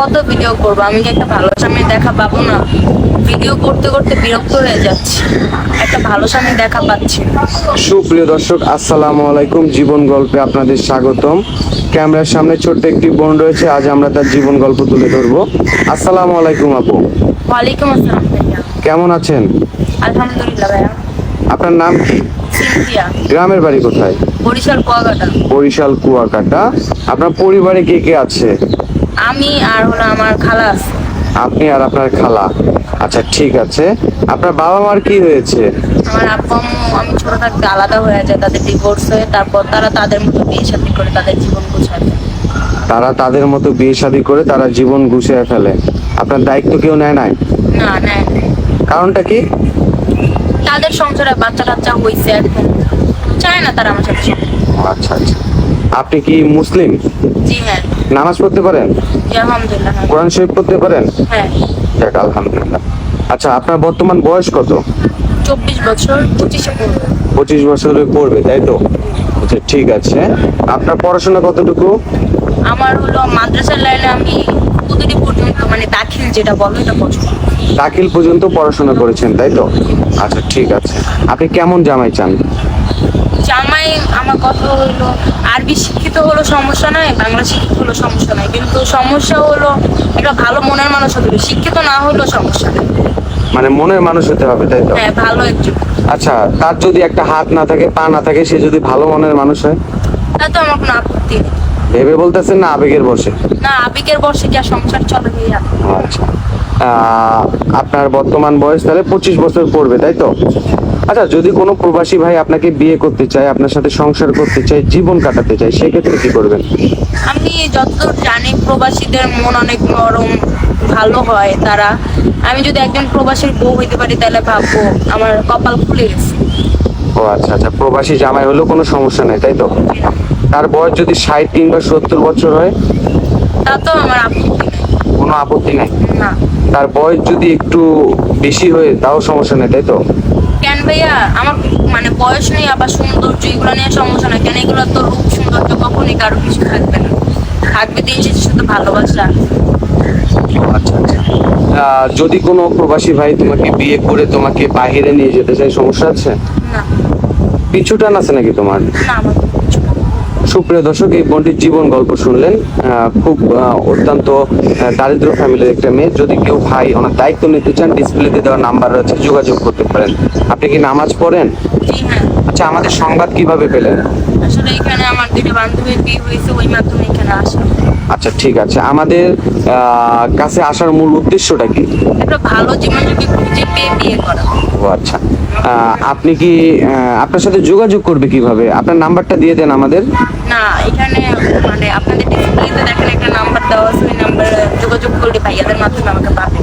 কত ভিডিও করব? আমি কি একটা ভালো স্বামী দেখা পাবো না? ভিডিও করতে করতে বিরক্ত হয়ে যাচ্ছি। একটা ভালো স্বামী দেখা পাচ্ছি। সুপ্রিয় দর্শক আসসালামু আলাইকুম। জীবন গল্পে আপনাদের স্বাগতম। ক্যামেরার সামনে ছোট্ট একটি বোন রয়েছে। আজ আমরা তার জীবন গল্প তুলে ধরবো। আসসালামু আলাইকুম আপু। ওয়ালাইকুম আসসালাম ভাইয়া। কেমন আছেন? আলহামদুলিল্লাহ ভাইয়া। আপনার নাম কি? গ্রামের বাড়ি কোথায়? বরিশাল কুয়াকাটা। বরিশাল কুয়াকাটা। আপনার পরিবারে কে কে আছে? আমি আর হলো আমার খালা আছে। আপনি আর আপনার খালা। আচ্ছা ঠিক আছে। আপনার বাবা মার কি হয়েছে? আমার আব্বু আম্মু আমি ছোট থাকতে আলাদা হয়ে যায় তাদের ডিভোর্স হয়ে তারপর তারা তাদের মতো বিয়ে শাদী করে তাদের জীবন গুছায় তারা তাদের মতো বিয়ে শাদী করে তারা জীবন গুছিয়ে ফেলে। আপনার দায়িত্ব কেউ নেয় নাই? না নেয় না। কারণটা কি? তাদের সংসারে বাচ্চা টাচ্চা হয়েছে এখন। চায় না তারা আমার সাথে আচ্ছা আচ্ছা। আপনি কি মুসলিম? জি হ্যাঁ। নামাজ পড়তে পারেন? আলহামদুলিল্লাহ হ্যাঁ। কোরআন শরীফ পড়তে পারেন? হ্যাঁ। যাক আলহামদুলিল্লাহ। আচ্ছা আপনার বর্তমান বয়স কত? চব্বিশ বছর পঁচিশে পড়ব। পঁচিশ বছরে পড়বে তাই তো? আচ্ছা ঠিক আছে। আপনার পড়াশোনা কতটুকু? আমার হলো মাদ্রাসার লাইনে আমি কুদুরি পর্যন্ত মানে দাখিল যেটা বলো এটা পছন্দ দাখিল পর্যন্ত পড়াশোনা করেছেন তাই তো? আচ্ছা ঠিক আছে। আপনি কেমন জামাই চান? জামাই আমার কথা হলো আরবি শিক্ষিত হলো সমস্যা নাই বাংলা শিক্ষিত হলো সমস্যা নাই। কিন্তু সমস্যা হলো একটা ভালো মনের মানুষ হতে হবে শিক্ষিত না হলেও সমস্যা নেই। মানে মনের মানুষ হতে হবে তাই তো? হ্যাঁ ভালো একজন। আচ্ছা তার যদি একটা হাত না থাকে পা না থাকে সে যদি ভালো মনের মানুষ হয়? তা তো আমার কোনো আপত্তি নেই। ভেবে বলতেছেন না আবেগের বসে? না আবেগের কি আর সংসার চলে ভাইয়া আচ্ছা। আপনার বর্তমান বয়স তাহলে পঁচিশ বছর পড়বে তাই তো? আচ্ছা যদি কোনো প্রবাসী ভাই আপনাকে বিয়ে করতে চায় আপনার সাথে সংসার করতে চায় জীবন কাটাতে চায় সেক্ষেত্রে কি করবেন? আমি যতদূর জানি প্রবাসীদের মন অনেক নরম ভালো হয় তারা। আমি যদি একজন প্রবাসীর বউ হইতে পারি তাহলে ভাববো আমার কপাল খুলে গেছে। ও আচ্ছা আচ্ছা প্রবাসী জামাই হলেও কোনো সমস্যা নেই তাই তো? তার বয়স যদি ষাট কিংবা সত্তর বছর হয়? তা তো আমার আপত্তি নেই। কোনো আপত্তি নেই? না। তার বয়স যদি একটু বেশি হয় তাও সমস্যা নেই তাই তো? ভাইয়া আমার মানে বয়স নেই আবার সৌন্দর্য এগুলো নিয়ে সমস্যা না কেন এগুলো তো রূপ সৌন্দর্য কখনই কারও কিছু থাকবে না। থাকবে দিন শেষে শুধু ভালোবাসা। আচ্ছা আচ্ছা। যদি কোনো প্রবাসী ভাই তোমাকে বিয়ে করে তোমাকে বাহিরে নিয়ে যেতে চায় সমস্যা আছে? না। পিছু টান আছে নাকি তোমার? না আমার না। সুপ্রিয় দর্শক এই বোনটির জীবন গল্প শুনলেন খুব অত্যন্ত দারিদ্র ফ্যামিলির একটা মেয়ে। যদি কেউ ভাই ওনার দায়িত্ব নিতে চান ডিসপ্লেতে দেওয়া নাম্বার রয়েছে যোগাযোগ করতে পারেন। আপনি কি নামাজ পড়েন? হ্যাঁ। আচ্ছা আমাদের সংবাদ কীভাবে পেলেন? আসলে এখানে আমার দুটো বান্ধবীর বিয়ে হয়েছে ওই মাধ্যমে এখানে আসা আচ্ছা ঠিক আছে। আমাদের কাছে আসার মূল উদ্দেশ্যটা কি? একটা ভালো জীবনযোগী খুঁজে পেয়ে বিয়ে করা। ও আচ্ছা। আপনি কি আপনার সাথে যোগাযোগ করবে কীভাবে? আপনার নাম্বারটা দিয়ে দেন আমাদের। না, এখানে মানে আপনাদের দেখেন একটা নাম্বার দেওয়া আছে, ওই নাম্বার যোগাযোগ করলে ভাইয়াদের মাধ্যমে আমাকে পাবেন